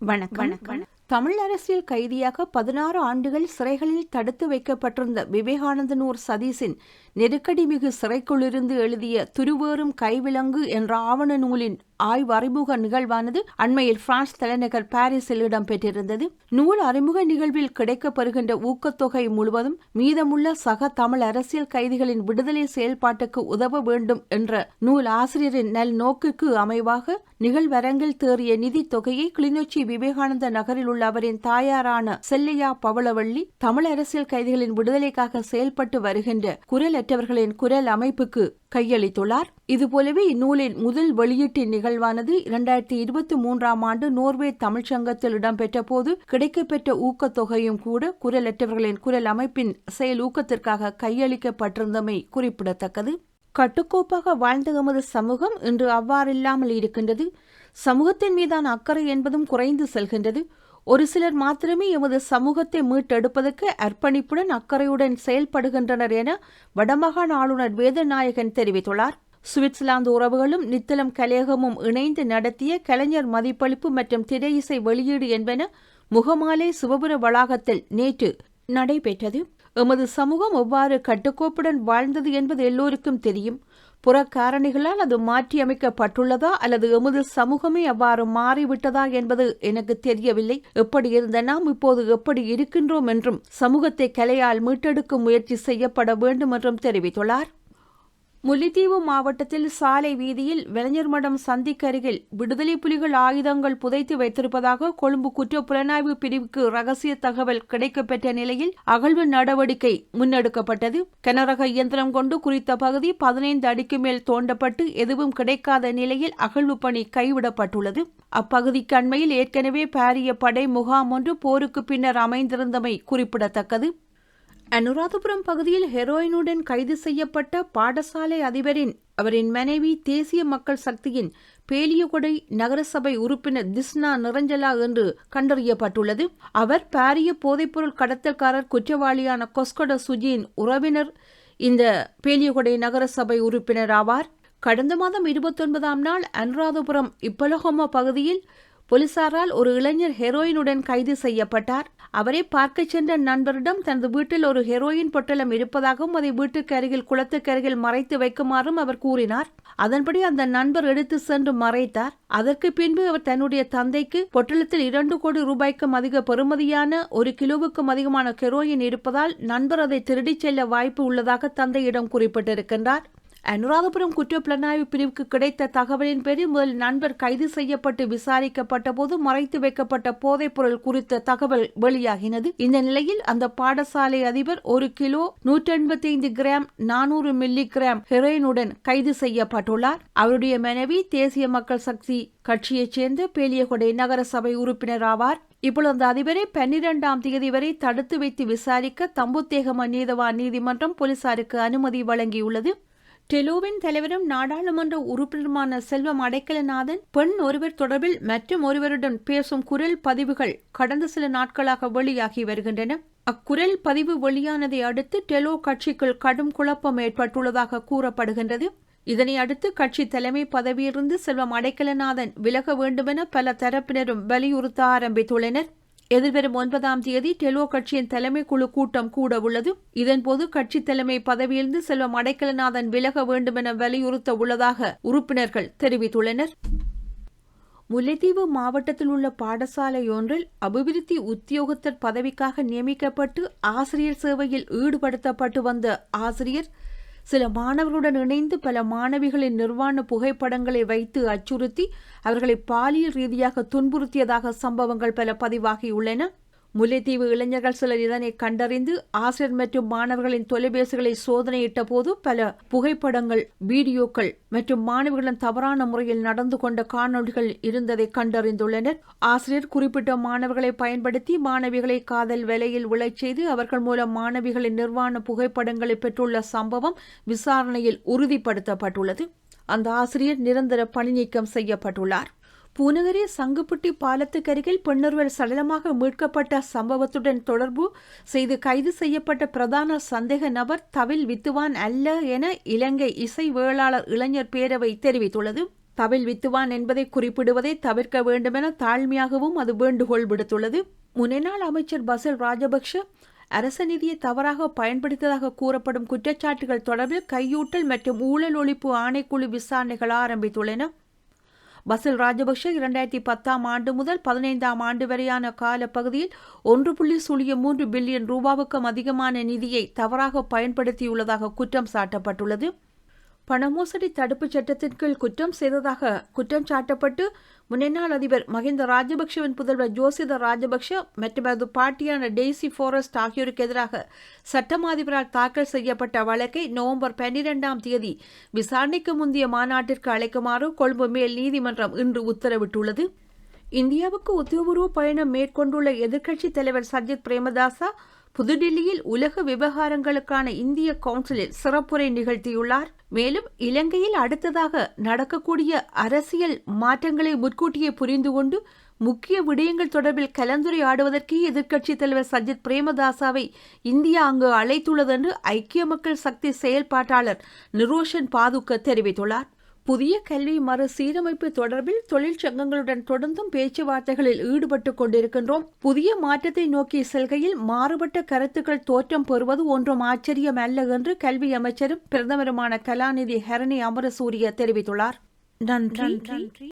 வணக்கம். தமிழ் அரசியல் கைதியாக பதினாறு ஆண்டுகள் சிறைகளில் தடுத்து வைக்கப்பட்டிருந்த விவேகானந்தனூர் சதீஷின் நெருக்கடிமிகு சிறைக்குள்ளிருந்து எழுதிய துருவேறும் கைவிலங்கு என்ற ஆவண நூலின் ஆய்வு அறிமுக நிகழ்வானது அண்மையில் பிரான்ஸ் தலைநகர் பாரிஸில் இடம்பெற்றிருந்தது. நூல் அறிமுக நிகழ்வில் கிடைக்கப்பெறுகின்ற ஊக்கத்தொகை முழுவதும் மீதமுள்ள சக தமிழ் அரசியல் கைதிகளின் விடுதலை செயல்பாட்டுக்கு உதவ வேண்டும் என்ற நூல் ஆசிரியரின் நல் நோக்குக்கு அமைவாக நிகழ்வரங்கில் தேறிய நிதி தொகையை கிளிநொச்சி விவேகானந்த நகரில் உள்ள அவரின் தாயாரான செல்லையா பவளவள்ளி தமிழ் அரசியல் கைதிகளின் விடுதலைக்காக செயல்பட்டு வருகின்ற குரலற்றவர்களின் குரல் அமைப்புக்கு கையளித்துள்ளார். இதுபோலவே இந்நூலின் முதல் வெளியீட்டின் நிகழ்வானது இரண்டாயிரத்தி இருபத்தி மூன்றாம் ஆண்டு நோர்வே தமிழ்ச்சங்கத்தில் இடம்பெற்ற போது கிடைக்கப்பெற்ற ஊக்கத்தொகையும் கூட குரலற்றவர்களின் குரல் அமைப்பின் செயல் ஊக்கத்திற்காக கையளிக்கப்பட்டிருந்தமை குறிப்பிடத்தக்கது. கட்டுக்கோப்பாக வாழ்ந்த எமது சமூகம் இன்று அவ்வாறில்லாமல் இருக்கின்றது. சமூகத்தின் மீதான அக்கறை என்பதும் குறைந்து செல்கின்றது. ஒரு சிலர் மாத்திரமே எமது சமூகத்தை மீட்டெடுப்பதற்கு அர்ப்பணிப்புடன் அக்கறையுடன் செயல்படுகின்றனர் என வடமாகாண ஆளுநர் வேதநாயகன் தெரிவித்துள்ளார். சுவிட்சர்லாந்து உறவுகளும் நித்தலம் கலையகமும் இணைந்து நடத்திய கலைஞர் மதிப்பளிப்பு மற்றும் திரை இசை வெளியீடு என்பன முகமாலை சிவபுர வளாகத்தில் நேற்று நடைபெற்றது. எமது சமூகம் எவ்வாறு கட்டுக்கோப்புடன் வாழ்ந்தது என்பது எல்லோருக்கும் தெரியும். புற காரணிகளால் அது மாற்றியமைக்கப்பட்டுள்ளதா அல்லது எமது சமூகமே அவ்வாறு மாறிவிட்டதா என்பது எனக்கு தெரியவில்லை. எப்படி இருந்த நாம் இப்போது எப்படி இருக்கின்றோம் என்றும் சமூகத்தை கலையால் மீட்டெடுக்கும் முயற்சி செய்யப்பட வேண்டும் என்றும் தெரிவித்துள்ளார். முல்லைத்தீவு மாவட்டத்தில் சாலை வீதியில் இளைஞர் மடம் சந்திக்கு அருகில் விடுதலை புலிகள் ஆயுதங்கள் புதைத்து வைத்திருப்பதாக கொழும்பு குற்ற புலனாய்வு பிரிவுக்கு ரகசிய தகவல் கிடைக்கப்பெற்ற நிலையில் அகழ்வு நடவடிக்கை முன்னெடுக்கப்பட்டது. கனரக இயந்திரம் கொண்டு குறித்த பகுதி பதினைந்து அடிக்கு மேல் தோண்டப்பட்டு எதுவும் கிடைக்காத நிலையில் அகழ்வு பணி கைவிடப்பட்டுள்ளது. அப்பகுதிக்கு அண்மையில் ஏற்கனவே பாரிய படை முகாம் ஒன்று போருக்கு பின்னர் அமைந்திருந்தமை குறிப்பிடத்தக்கது. அனுராதபுரம் பகுதியில் ஹெரோயினுடன் கைது செய்யப்பட்ட பாடசாலை அதிபரின் அவரின் மனைவி தேசிய மக்கள் சக்தியின் பேலியகொடை நகரசபை உறுப்பினர் திஸ்னா நிரஞ்சலா என்று கண்டறியப்பட்டுள்ளது. அவர் பாரிய போதைப்பொருள் கடத்தல்காரர் குற்றவாளியான கொஸ்கொட சுஜியின் உறவினர் இந்த பேலியகொடை நகரசபை உறுப்பினர் ஆவார். கடந்த மாதம் இருபத்தொன்பதாம் நாள் அனுராதபுரம் இப்பலகோமா பகுதியில் போலீசாரால் ஒரு இளைஞர் ஹெரோயினுடன் கைது செய்யப்பட்டார். அவரை பார்க்க சென்ற நண்பரிடம் தனது வீட்டில் ஒரு ஹெரோயின் பொட்டலம் இருப்பதாகவும் அதை வீட்டுக்கு அருகில் குளத்துக்கு அருகில் மறைத்து வைக்குமாறும் அவர் கூறினார். அதன்படி அந்த நண்பர் எடுத்து சென்று மறைத்தார். அதற்கு பின்பு அவர் தன்னுடைய தந்தைக்கு பொட்டலத்தில் இரண்டு கோடி ரூபாய்க்கும் அதிக பெறுமதியான ஒரு கிலோவுக்கும் அதிகமான ஹெரோயின் இருப்பதால் நண்பர் அதை திருடிச் செல்ல வாய்ப்பு உள்ளதாக தந்தையிடம் குறிப்பிட்டிருக்கின்றார். அனுராதபுரம் குற்றப்புலனாய்வு பிரிவுக்கு கிடைத்த தகவலின் பேரில் முதல் நண்பர் கைது செய்யப்பட்டு விசாரிக்கப்பட்ட போது மறைத்து வைக்கப்பட்ட போதைப் பொருள் குறித்த தகவல் வெளியாகினது. இந்த நிலையில் அந்த பாடசாலை அதிபர் ஒரு கிலோ நூற்றி எண்பத்தி ஐந்து கிராம் நானூறு மில்லி கிராம் ஹெரோயினுடன் கைது செய்யப்பட்டுள்ளார். அவருடைய மனைவி தேசிய மக்கள் சக்தி கட்சியைச் சேர்ந்த பேலியகொடை நகரசபை உறுப்பினர் ஆவார். இப்பொழுது அந்த அதிபரை பன்னிரெண்டாம் தேதி வரை தடுத்து வைத்து விசாரிக்க தம்புத்தேகம நீதவான் நீதிமன்றம் போலீசாருக்கு அனுமதி வழங்கியுள்ளது. டெலோவின் தலைவரும் நாடாளுமன்ற உறுப்பினருமான செல்வம் அடைக்கலநாதன் பெண் ஒருவர் தொடர்பில் மற்றும் ஒருவருடன் பேசும் குரல் பதிவுகள் கடந்த சில நாட்களாக வெளியாகி வருகின்றன. அக்குரல் பதிவு வெளியானதை அடுத்து டெலோ கட்சிக்குள் கடும் குழப்பம் ஏற்பட்டுள்ளதாக கூறப்படுகின்றது. இதனை அடுத்து கட்சி தலைமை பதவியிலிருந்து செல்வம் அடைக்கலநாதன் விலக வேண்டுமென பல தரப்பினரும் வலியுறுத்த ஆரம்பித்துள்ளனர். எதிர்வரும் ஒன்பதாம் தேதி டெலோ கட்சியின் தலைமை குழு கூட்டம் கூட உள்ளது. இதன்போது கட்சி தலைமை பதவியிலிருந்து செல்வம் அடைக்கலநாதன் விலக வேண்டுமென வலியுறுத்த உள்ளதாக உறுப்பினர்கள் தெரிவித்துள்ளனர். முல்லைத்தீவு மாவட்டத்தில் உள்ள பாடசாலை ஒன்றில் அபிவிருத்தி உத்தியோகத்தர் பதவிக்காக நியமிக்கப்பட்டு ஆசிரியர் சேவையில் ஈடுபடுத்தப்பட்டு வந்த ஆசிரியர் சில மாணவர்களுடன் இணைந்து பல மாணவிகளின் நிர்வாண புகைப்படங்களை வைத்து அச்சுறுத்தி அவர்களை பாலியல் ரீதியாக துன்புறுத்தியதாக சம்பவங்கள் பல பதிவாகியுள்ளன முல்லைத்தீவு இளைஞர்கள் சிலர் இதனை கண்டறிந்து ஆசிரியர் மற்றும் மாணவர்களின் தொலைபேசிகளை சோதனையிட்ட போது பல புகைப்படங்கள் வீடியோக்கள் மற்றும் மாணவிகளின் தவறான முறையில் நடந்து கொண்ட காணொலிகள் இருந்ததை கண்டறிந்துள்ளனர். ஆசிரியர் குறிப்பிட்ட மாணவர்களை பயன்படுத்தி மாணவிகளை காதல் விலையில் விளைச் செய்து அவர்கள் மூலம் மாணவிகளின் நிர்வாண புகைப்படங்களை பெற்றுள்ள சம்பவம் விசாரணையில் உறுதிப்படுத்தப்பட்டுள்ளது. அந்த ஆசிரியர் நிரந்தர பணி நீக்கம் செய்யப்பட்டுள்ளார். பூநகரி சங்குப்பட்டி பாலத்துக்கு அருகில் பெண்ணொருவர் சடலமாக மீட்கப்பட்ட சம்பவத்துடன் தொடர்பு செய்து கைது செய்யப்பட்ட பிரதான சந்தேக நபர் தவில் வித்துவான் அல்ல என இலங்கை இசை வேளாளர் இளைஞர் பேரவை தெரிவித்துள்ளது. தவில் வித்துவான் என்பதை குறிப்பிடுவதை தவிர்க்க வேண்டுமென தாழ்மையாகவும் அது வேண்டுகோள் விடுத்துள்ளது. முன்னாள் அமைச்சர் பசில் ராஜபக்ஷ அரச நிதியை தவறாக பயன்படுத்தியதாக கூறப்படும் குற்றச்சாட்டுகள் தொடர்பில் கையூட்டல் மற்றும் ஊழல் ஒழிப்பு ஆணைக்குழு விசாரணைகள் ஆரம்பித்துள்ளன. பசில் ராஜபக்ஷ இரண்டாயிரத்தி பத்தாம் ஆண்டு முதல் பதினைந்தாம் ஆண்டு வரையான காலப்பகுதியில் ஒன்று புள்ளி சுழியம் மூன்று பில்லியன் ரூபாவுக்கும் அதிகமான நிதியை தவறாக பயன்படுத்தியுள்ளதாக குற்றம் சாட்டப்பட்டுள்ளது. பணமோசடி தடுப்புச் சட்டத்தின் கீழ் குற்றம் செய்ததாக குற்றம் சாட்டப்பட்டு முன்னாள் அதிபர் மஹிந்த ராஜபக்ஷவின் புதல்வர் ஜோசித ராஜபக்ஷ மற்றும் அது பாட்டியான டெய்சி ஃபாரஸ்ட் ஆகியோருக்கு எதிராக சட்டமாதிபரால் தாக்கல் செய்யப்பட்ட வழக்கை நவம்பர் பன்னிரெண்டாம் தேதி விசாரணைக்கு முந்தைய மாநாட்டிற்கு அழைக்குமாறு கொழும்பு மேல் நீதிமன்றம் இன்று உத்தரவிட்டுள்ளது. இந்தியாவுக்கு உத்தியோகபூர்வ பயணம் மேற்கொண்டுள்ள எதிர்க்கட்சித் தலைவர் சஜித் பிரேமதாசா புதுடில்லியில் உலக விவகாரங்களுக்கான இந்திய கவுன்சிலில் சிறப்புரை நிகழ்த்தியுள்ளார். மேலும் இலங்கையில் அடுத்ததாக நடக்கக்கூடிய அரசியல் மாற்றங்களை முன்கூட்டியே புரிந்து கொண்டு முக்கிய விடயங்கள் தொடர்பில் கலந்துரையாடுவதற்கு எதிர்க்கட்சித் தலைவர் சஜித் பிரேமதாசாவை இந்தியா அங்கு அழைத்துள்ளது என்று ஐக்கிய மக்கள் சக்தி செயல்பாட்டாளர் நிரோஷன் பாதுக்க தெரிவித்துள்ளார். புதிய கல்வி மறுசீரமைப்பு தொடர்பில் தொழிற்சங்கங்களுடன் தொடர்ந்தும் பேச்சுவார்த்தைகளில் ஈடுபட்டு கொண்டிருக்கின்றோம். புதிய மாற்றத்தை நோக்கி செல்கையில் மாறுபட்ட கருத்துக்கள் தோற்றம் பெறுவது ஒன்றும் ஆச்சரியம் அல்ல என்று கல்வி அமைச்சரும் பிரதமருமான கலாநிதி ஹரணி அமரசூரிய தெரிவித்துள்ளார். நன்றி.